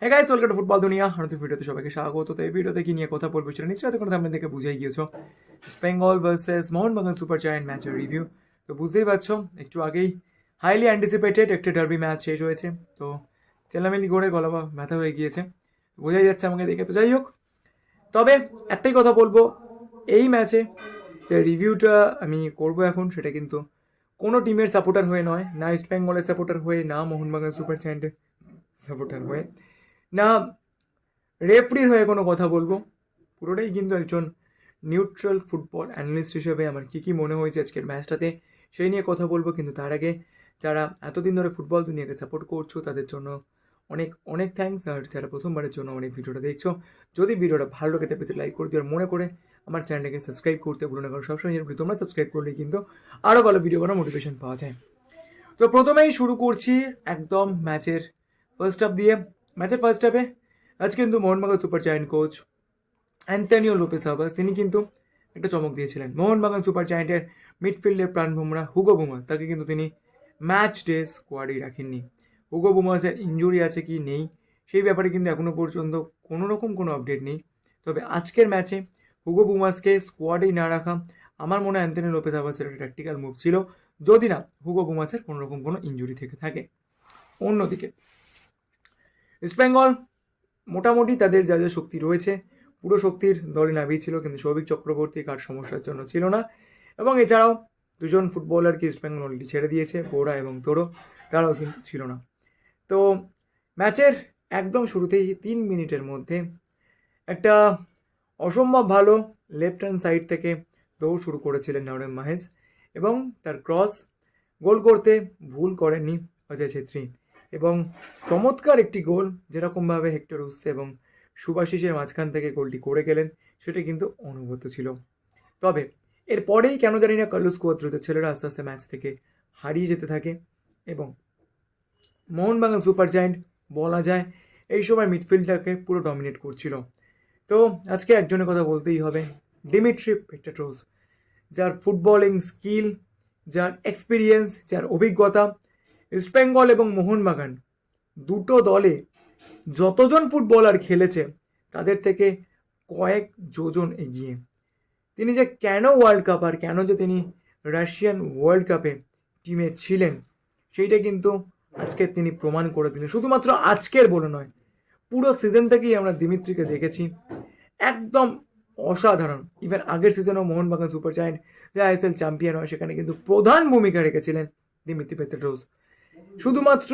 হ্যাঁ guys welcome to football দুনিয়া নতুন ভিডিওতে সবাইকে স্বাগত। তো এই ভিডিওতে কি নিয়ে কথা বলব সেটা নিশ্চয়ই কোনো সামনে দেখে বুঝেই গিয়েছো। Bengal versus Mohun Bagan super giant ম্যাচের রিভিউ তো বুঝতেই পারছ, একটু আগেই হাইলি অ্যান্টিসিপেটেড একটা ডার্বি ম্যাচ শেষ হয়েছে। তো চেলামেলি করে গলা বা ব্যথা হয়ে গিয়েছে। বোঝাই যাচ্ছে আমাকে দেখে, তো যাই হোক। তবে একটাই কথা বলব, এই ম্যাচে যে রিভিউটা আমি করব এখন, সেটা কিন্তু কোনো টিমের সাপোর্টার হয়ে নয়, না ইস্ট বেঙ্গলের সাপোর্টার হয়ে, না মোহনবাগান সুপার জায়ান্টের সাপোর্টার হয়ে। না রেফরির হয়ে কোনো কথা বলব? পুরোটাই কিন্তু একজন নিউট্রাল ফুটবল অ্যানালিস্ট হিসেবে আমার কী কী মনে হয়েছে আজকের ম্যাচটাতে সেই নিয়ে কথা বলব। কিন্তু তার আগে যারা এতদিন ধরে ফুটবল দুনিয়াকে সাপোর্ট করছ, তাদের জন্য অনেক অনেক থ্যাঙ্কস আর যারা প্রথমবারের জন্য অনেক ভিডিওটা দেখছ, যদি ভিডিওটা ভালো লাগে তাহলে লাইক করে দিও। আর মনে করে আমার চ্যানেলটাকে সাবস্ক্রাইব করতে ভুলো না, কারণ সবসময় তোমরা সাবস্ক্রাইব করলে কিন্তু আরও ভালো ভিডিও করার মোটিভেশন পাওয়া যায়। তো প্রথমেই শুরু করছি একদম ম্যাচের ফার্স্ট হাফ দিয়ে। ম্যাচের ফার্স্ট হাফে আজ কিন্তু Mohun Bagan super giant coach Antonio Lopez Habas তিনি কিন্তু একটা চমক দিয়েছিলেন মোহনবাগান সুপার জায়েন্টের মিডফিল্ডের প্রাণভোমরা হুগো বুমাস তাকে কিন্তু তিনি ম্যাচ ডে স্কোয়াডেই রাখেননি হুগো বুমাসের ইঞ্জুরি আছে কি নেই সেই ব্যাপারে কিন্তু এখনও পর্যন্ত কোনো রকম কোনো আপডেট নেই। তবে আজকের ম্যাচে হুগো বুমাসকে স্কোয়াডেই না রাখা আমার মনে হয় অ্যান্টনি লোপেস হাবাসের একটা ট্যাকটিক্যাল মুভ ছিল, যদি না হুগো বুমাসের কোনো রকম কোনো ইঞ্জুরি থেকে থাকে। অন্যদিকে ইস্টবেঙ্গল মোটামুটি তাদের যা যা শক্তি রয়েছে, পুরো শক্তির দলে নামিয়েছিল কিন্তু সৌভিক চক্রবর্তী কার সমস্যার জন্য ছিল না। এবং এছাড়াও দুজন ফুটবলারকে ইস্টবেঙ্গল অলরেডি ছেড়ে দিয়েছে বোরা এবং তোরো, তারাও কিন্তু ছিল না। তো ম্যাচের একদম শুরুতেই তিন মিনিটের মধ্যে একটা অসম্ভব ভালো লেফট হ্যান্ড সাইড থেকে দৌড় শুরু করেছিলেন নরেন মাহেশ এবং তার ক্রস গোল করতে ভুল করেননি অজয় ছেত্রী। এবং চমৎকার একটি গোল যেরকমভাবে হেক্টর উসতে এবং সুভাশিসের মাঝখান থেকে গোলটি করে গেলেন, সেটা কিন্তু অনুভূত ছিল। তবে এরপরেই কেন জানি না কার্লোস কুয়াত্রিত ছেলেরা আস্তে আস্তে ম্যাচ থেকে হারিয়ে যেতে থাকে এবং মোহনবাগান সুপার জায়েন্ট বলা যায় এই সময় মিডফিল্ডটাকে পুরো ডমিনেট করছিল। তো আজকে একজনের কথা বলতেই হবে, ডিমিট্রি পেট্রাট্রোস যার ফুটবলিং স্কিল, যার এক্সপিরিয়েন্স, যার অভিজ্ঞতা ইস্টবেঙ্গল এবং মোহনবাগান। দুটো দলে যতজন ফুটবলার খেলেছে, তাদের থেকে কয়েক যোজন এগিয়ে। তিনি যে কেন ওয়ার্ল্ড কাপ আর কেন যে তিনি রাশিয়ান ওয়ার্ল্ড কাপে টিমে ছিলেন, সেইটা কিন্তু আজকে তিনি প্রমাণ করে দিলেন। শুধুমাত্র আজকের বলে নয়, পুরো সিজন থেকেই আমরা দিমিত্রিকে দেখেছি। একদম অসাধারণ। ইভেন আগের সিজনেও মোহনবাগান সুপার জায়েন্ট যে আইএসএল চ্যাম্পিয়ন হয়, সেখানে কিন্তু প্রধান ভূমিকা রেখেছিলেন দিমিত্রি পেত্রেটোস শুধুমাত্র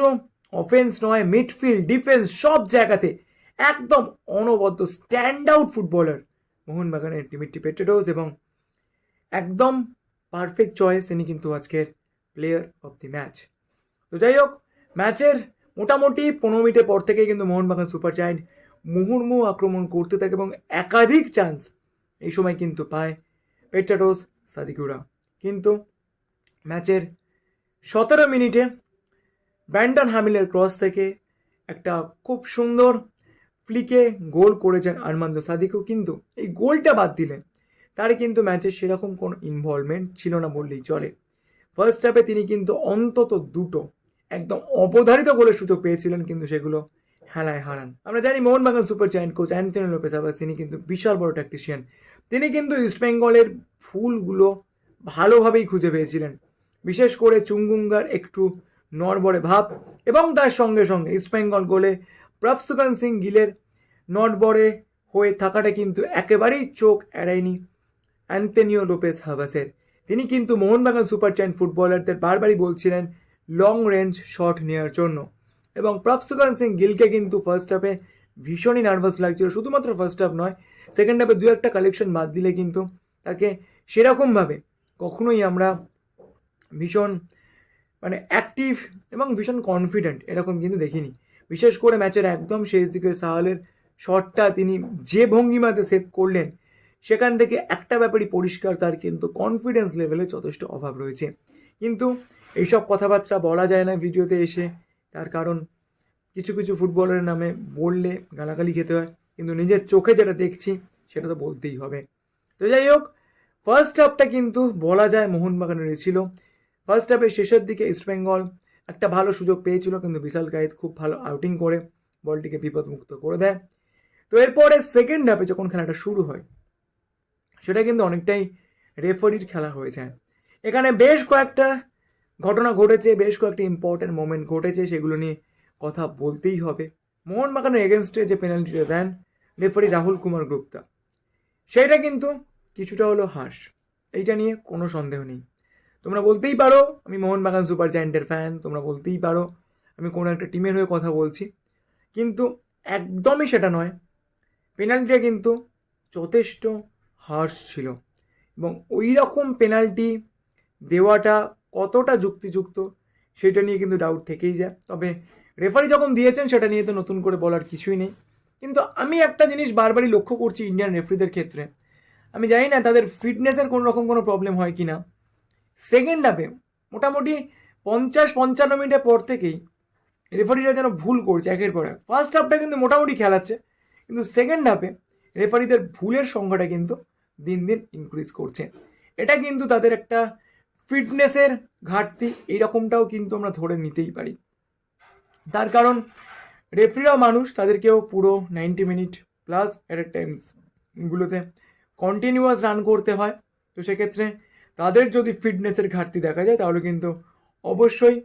অফেন্স নয় মিডফিল্ড ডিফেন্স সব জায়গাতে একদম অনবদ্য স্ট্যান্ড আউট ফুটবলার মোহনবাগানের ডিমিট্রি পেট্রেটোস এবং একদম পারফেক্ট চয়েস তিনি কিন্তু আজকের প্লেয়ার অফ দি ম্যাচ তো যাই হোক ম্যাচের মোটামুটি পনেরো মিনিটের পর থেকেই কিন্তু মোহনবাগান সুপার জায়েন্ট মুহুর্মুহ আক্রমণ করতে থাকে এবং একাধিক চান্স এই সময় কিন্তু পায় পেট্রাটোস সাদিকুরা। কিন্তু ম্যাচের সতেরো মিনিটে ব্যান্ডন হামিলের ক্রস থেকে একটা খুব সুন্দর ফ্লিকে গোল করেছেন আরমান্দ সাদিকও কিন্তু এই গোলটা বাদ দিলেন তার কিন্তু ম্যাচে সেরকম কোনো ইনভলভমেন্ট ছিল না বললেই চলে। ফার্স্ট হাফে তিনি কিন্তু অন্তত দুটো একদম অবধারিত গোলের সুযোগ পেয়েছিলেন কিন্তু সেগুলো হেলায় হারান। আমরা জানি Mohun Bagan super giant coach Antonio Lopez Habas তিনি কিন্তু বিশাল বড় ট্যাকটিশিয়ান তিনি কিন্তু ইস্টবেঙ্গলের ফুলগুলো ভালোভাবেই খুঁজে পেয়েছিলেন। বিশেষ করে চুঙ্গুঙ্গার একটু নড়বড়ে ভাব এবং তার সঙ্গে সঙ্গে ইস্টবেঙ্গল গোলে প্রফসুকান সিং গিলের নড়বড়ে হয়ে থাকাটা কিন্তু একেবারেই চোখ এড়ায়নি অ্যান্তেনিও লোপেস হাভাসের তিনি কিন্তু মোহনবাগান সুপার চ্যান ফুটবলারদের বারবারই বলছিলেন লং রেঞ্জ শট নেওয়ার জন্য। এবং প্রফসুকান সিং গিলকে কিন্তু ফার্স্ট হাফে ভীষণই নার্ভাস লাগছিল। শুধুমাত্র ফার্স্ট হাফ নয় সেকেন্ড হাফে দু একটা কালেকশন বাদ দিলে কিন্তু তাকে সেরকমভাবে কখনোই আমরা ভীষণ মানে অ্যাক্টিভ এবং ভীষণ কনফিডেন্ট এরকম কিন্তু দেখিনি। বিশেষ করে ম্যাচের একদম শেষ দিকে সাহালের শটটা তিনি যে ভঙ্গিমাতে সেভ করলেন, সেখান থেকে একটা ব্যাপারই পরিষ্কার, তার কিন্তু কনফিডেন্স লেভেলে যথেষ্ট অভাব রয়েছে। কিন্তু এইসব কথাবার্তা বলা যায় না ভিডিওতে এসে, তার কারণ কিছু কিছু ফুটবলের নামে বললে গালাগালি খেতে হয়, কিন্তু নিজের চোখে যেটা দেখছি, সেটা তো বলতেই হবে। তো যাই হোক ফার্স্ট হাফটা কিন্তু বলা যায় মোহনবাগানের ছিল। ফার্স্ট হাফের শেষের দিকে ইস্টবেঙ্গল একটা ভালো সুযোগ পেয়েছিল, কিন্তু বিশাল কায়েত খুব ভালো আউটিং করে, বলটিকে বিপদমুক্ত করে দেয়। তো এরপরে সেকেন্ড হাফে যখন খেলাটা শুরু হয়, সেটা কিন্তু অনেকটাই রেফারির খেলা হয়ে যায় এখানে বেশ কয়েকটা ঘটনা ঘটেছে, বেশ কয়েকটা ইম্পর্টেন্ট মোমেন্ট ঘটেছে, সেগুলো নিয়ে কথা বলতেই হবে। মোহনবাগানের এগেনস্টে যে পেনাল্টিটা দেন রেফারি রাহুল কুমার গুপ্তা, সেটা কিন্তু কিছুটা হলো হাস এইটা নিয়ে কোনো সন্দেহ নেই। তোমরা বলতেই পারো, আমি মোহনবাগান সুপার জায়েন্টের ফ্যান তোমরা বলতেই পারো, আমি কোনো একটা টিমের হয়ে কথা বলছি। কিন্তু একদমই সেটা নয় পেনাল্টিটা কিন্তু যথেষ্ট হার্শ ছিল এবং ওই রকম পেনাল্টি দেওয়াটা কতটা যুক্তিযুক্ত সেটা নিয়ে কিন্তু ডাউট থেকেই যায়। তবে রেফারি যখন দিয়েছেন, সেটা নিয়ে তো নতুন করে বলার কিছুই নেই। কিন্তু আমি একটা জিনিস বারবারই লক্ষ্য করছি ইন্ডিয়ান রেফারিদের ক্ষেত্রে। আমি জানি না তাদের ফিটনেসের কোনো রকম কোনো প্রবলেম হয় কি না সেকেন্ড হাফে মোটামুটি পঞ্চাশ পঞ্চান্ন মিনিটের পর থেকেই রেফারিরা যেন ভুল করছে একের পর এক। ফার্স্ট হাফটা কিন্তু মোটামুটি খেলাচ্ছে, কিন্তু সেকেন্ড হাফে রেফারিদের ভুলের সংখ্যাটা কিন্তু দিন দিন ইনক্রিজ করছে। এটা কিন্তু তাদের একটা ফিটনেসের ঘাটতি, এইরকমটাও কিন্তু আমরা ধরে নিতেই পারি। তার কারণ রেফারিরাও মানুষ, তাদেরকেও পুরো ninety minute plus at a টাইমসগুলোতে কন্টিনিউয়াস রান করতে হয়। তো সেক্ষেত্রে তাদের যদি ফিটনেসের ঘাটতি দেখা যায়, তাহলে কিন্তু অবশ্যই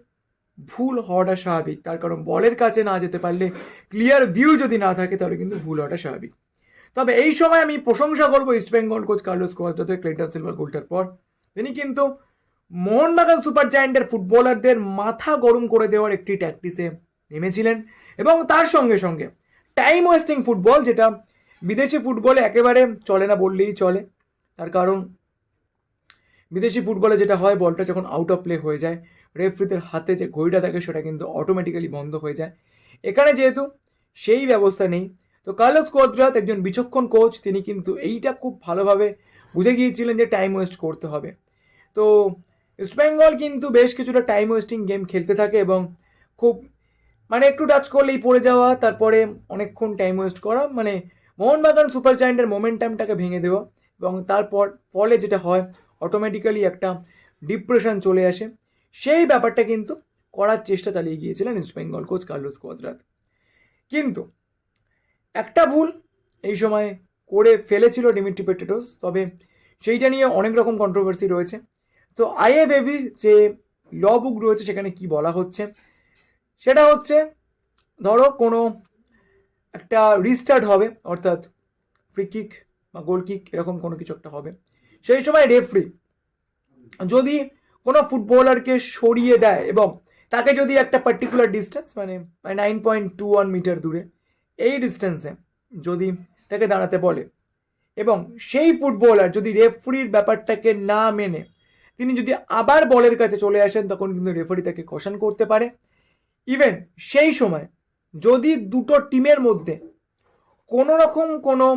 ভুল হওয়াটা স্বাভাবিক। তার কারণ বলের কাছে না যেতে পারলে ক্লিয়ার ভিউ যদি না থাকে, তাহলে কিন্তু ভুল হওয়াটা স্বাভাবিক। তবে এই সময় আমি প্রশংসা করব ইস্ট বেঙ্গল কোচ কার্লোস কোয়াদ্রাতের ক্লিন্টন সিলভার গোলটার পর। তিনি কিন্তু মোহনবাগান সুপার জায়েন্টের ফুটবলারদের মাথা গরম করে দেওয়ার একটি ট্যাকটিসে নেমেছিলেন এবং তার সঙ্গে সঙ্গে টাইম ওয়েস্টিং ফুটবল যেটা বিদেশি ফুটবলে একেবারে চলে না বললেই চলে। তার কারণ বিদেশি ফুটবলে যেটা হয় বলটা যখন আউট অফ প্লে হয়ে যায় রেফরিদের হাতে যে ঘড়িটা থাকে, সেটা কিন্তু অটোমেটিক্যালি বন্ধ হয়ে যায়। এখানে যেহেতু সেই ব্যবস্থা নেই, তো কার্লোস কোদ্রাত একজন বিচক্ষণ কোচ তিনি কিন্তু এইটা খুব ভালোভাবে বুঝে গিয়েছিলেন যে টাইম ওয়েস্ট করতে হবে। তো ইস্টবেঙ্গল কিন্তু বেশ কিছুটা টাইম ওয়েস্টিং গেম খেলতে থাকে এবং খুব মানে একটু টাচ করলেই পড়ে যাওয়া, তারপরে অনেকক্ষণ টাইম ওয়েস্ট করা মানে মোহনবাগান সুপার জায়েন্টের মোমেন্টামটাকে ভেঙে দেওয়া এবং তারপর, ফলে যেটা হয় অটোমেটিক্যালি একটা ডিপ্রেশন চলে আসে। সেই ব্যাপারটা কিন্তু করার চেষ্টা চালিয়ে গিয়েছিলেন East Bengal coach Carlos Cuadrat কিন্তু একটা ভুল এই সময় করে ফেলেছিল ডিমিট্রি পেটেটোস তবে সেইটা নিয়ে অনেক রকম কন্ট্রোভার্সি রয়েছে। তো আইএফএবির যে ল বুক রয়েছে সেখানে কি বলা হচ্ছে, সেটা হচ্ছে ধরো কোনো একটা রিস্টার্ট হবে, অর্থাৎ ফ্রি কিক বা গোল কিক এরকম কোনো কিছু একটা হবে। সেই সময় রেফরি যদি কোনো ফুটবলারকে সরিয়ে দেয় এবং তাকে যদি একটা পার্টিকুলার ডিস্টেন্স মানে nine point two one meter দূরে, এই ডিস্টেন্সে যদি তাকে দাঁড়াতে বলে এবং সেই ফুটবলার যদি রেফরির ব্যাপারটাকে না মেনে, তিনি যদি আবার বলের কাছে চলে আসেন, তখন কিন্তু রেফারি তাকে কশন করতে পারে। ইভেন সেই সময় যদি দুটো টিমের মধ্যে কোনো রকম কোনো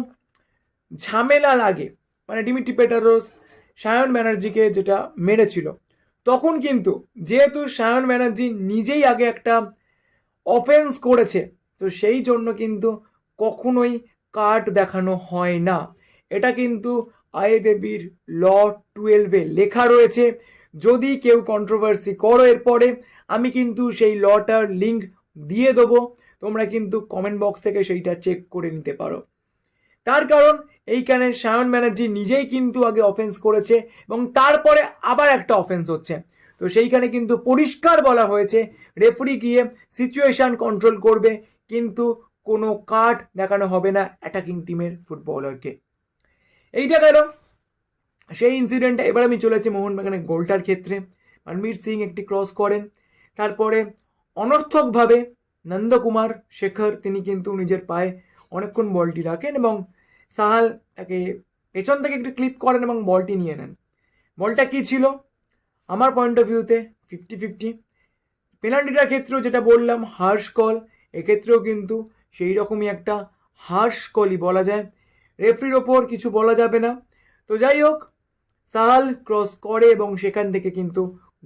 ঝামেলা লাগে মানে ডিমিটি পেটারোস, সায়ন ব্যানার্জিকে যেটা মেরেছিল। তখন কিন্তু যেহেতু সায়ন ব্যানার্জি নিজেই আগে একটা অফেন্স করেছে, তো সেই জন্য কিন্তু কখনোই কার্ড দেখানো হয় না। এটা কিন্তু আইএফএবির ল টুয়েলভে লেখা রয়েছে। যদি কেউ কন্ট্রোভার্সি করো এরপরে, আমি কিন্তু সেই লটার লিঙ্ক দিয়ে দেবো। তোমরা কিন্তু কমেন্ট বক্স থেকে সেইটা চেক করে নিতে পারো। তার কারণ এইখানে সায়ন ব্যানার্জি নিজেই কিন্তু আগে অফেন্স করেছে এবং তারপরে আবার একটা অফেন্স হচ্ছে। তো সেইখানে কিন্তু পরিষ্কার বলা হয়েছে রেফারি গিয়ে সিচুয়েশন কন্ট্রোল করবে, কিন্তু কোনো কার্ড দেখানো হবে না অ্যাটাকিং টিমের ফুটবলারকে এইটা গেল। সেই ইনসিডেন্টটা এবার আমি চলেছি মোহনবাগানের গোলটার ক্ষেত্রে। মনমীর সিং একটি ক্রস করেন। তারপরে অনর্থকভাবে নন্দকুমার শেখর, তিনি কিন্তু নিজের পায়ে অনেকক্ষণ বলটি রাখেন এবং সাহাল তাকে পেছন থেকে একটু ক্লিপ করেন এবং বলটি নিয়ে নেন। বলটা কী ছিল? আমার পয়েন্ট অফ ভিউতে ফিফটি ফিফটি পেনাল্টিটার ক্ষেত্রেও যেটা বললাম হার্শ কল এক্ষেত্রেও কিন্তু সেই রকমই একটা হার্শ কলই বলা যায়। রেফরির ওপর কিছু বলা যাবে না। তো যাই হোক, সাহাল ক্রস করে এবং সেখান থেকে কিন্তু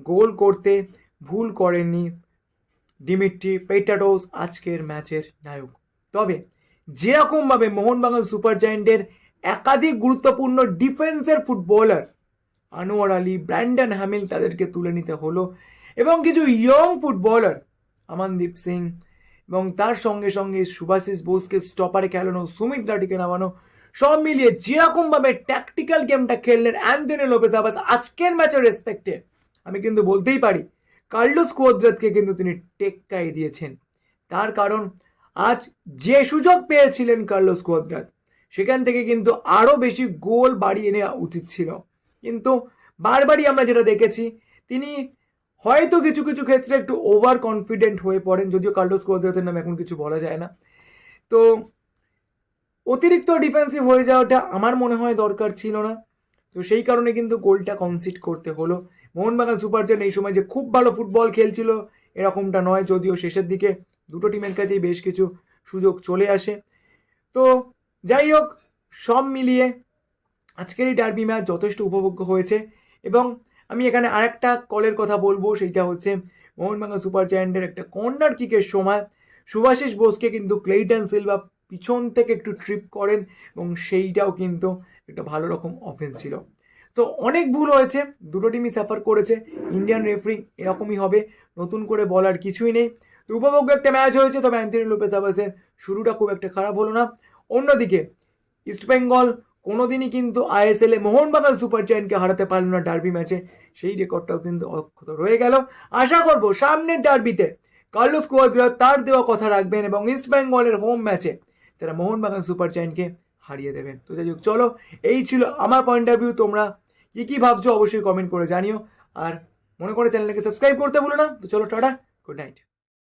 গোল করতে ভুল করেননি ডিমিট্রি পেটাটোস আজকের ম্যাচের নায়ক। তবে যেরকমভাবে মোহনবাগান সুপার জায়েন্টের একাধিক গুরুত্বপূর্ণ ডিফেন্সের footballer Anwar Ali, Brandon Hamill তাদেরকে তুলে নিতে হলো এবং কিছু ইয়ং ফুটবলার আমানদীপ সিং এবং তার সঙ্গে সঙ্গে সুভাশিস বোসকে স্টপারে খেলানো, সুমিত রাটিকে নামানো, সব মিলিয়ে যেরকমভাবে ট্যাকটিক্যাল গেমটা খেললেন অ্যান্থনি লোপেস আবাস আজকের ম্যাচের রেসপেক্টে আমি কিন্তু বলতেই পারি, কার্লোস কোয়াদ্রাতকে কিন্তু তিনি টেক্কাই দিয়েছেন। তার কারণ আজ যে সুযোগ পেয়েছিলেন কার্লোস কোয়াদ্রাত সেখান থেকে কিন্তু আরও বেশি গোল বাড়িয়ে নেওয়া উচিত ছিল। কিন্তু বারবারই আমরা যেটা দেখেছি, তিনি হয়তো কিছু কিছু ক্ষেত্রে একটু ওভার কনফিডেন্ট হয়ে পড়েন, যদিও কার্লোস কোয়াদ্রাতের নামে এখন কিছু বলা যায় না। তো অতিরিক্ত ডিফেন্সিভ হয়ে যাওয়াটা আমার মনে হয় দরকার ছিল না। তো সেই কারণে কিন্তু গোলটা কনসিড করতে হলো। মোহনবাগান সুপার জায়ান্ট এই সময় যে খুব ভালো ফুটবল খেলছিল, এরকমটা নয়, যদিও শেষের দিকে দুটো টিমের কাছেই বেশ কিছু সুযোগ চলে আসে। তো যাই হোক, সব মিলিয়ে আজকের এই ডার্বি ম্যাচ যথেষ্ট উপভোগ্য হয়েছে এবং আমি এখানে আরেকটা কলের কথা বলব, সেইটা হচ্ছে মোহনবাগান সুপার জায়ান্টের একটা কর্নার কিকের সময় সুভাশিস বোসকে কিন্তু ক্লেইটন সিলভা পিছন থেকে একটু ট্রিপ করেন এবং সেইটাও কিন্তু একটা ভালো রকম অফেন্স ছিল। তো অনেক ভুল হয়েছে, দুটো টিমই সাফার করেছে ইন্ডিয়ান রেফারিং এরকমই হবে, নতুন করে বলার কিছুই নেই। তো উপভোগ্য একটা ম্যাচ হয়েছে, তবে অ্যান্থনি লোপেস আবাসের শুরুটা খুব একটা খারাপ হলো না। অন্যদিকে ইস্টবেঙ্গল কোনোদিনই কিন্তু আইএসএল মোহনবাগান সুপার জায়ান্টকে হারাতে পারল না ডার্বি ম্যাচে। সেই রেকর্ডটাও কিন্তু অক্ষত রয়ে গেল। আশা করব সামনের ডার্বিতে কার্লোস কুয়াদ্রা তার দেওয়া কথা রাখবেন এবং ইস্ট বেঙ্গলের হোম ম্যাচে তারা মোহনবাগান সুপার জায়ান্টকে হারিয়ে দেবেন। তো যাই হোক, চলো, এই ছিল আমার পয়েন্ট অফ ভিউ তোমরা কী কী ভাবছ অবশ্যই কমেন্ট করে জানিও। আর মনে করে চ্যানেলটাকে সাবস্ক্রাইব করতে ভুলো না। তো চলো, টাটা গুড নাইট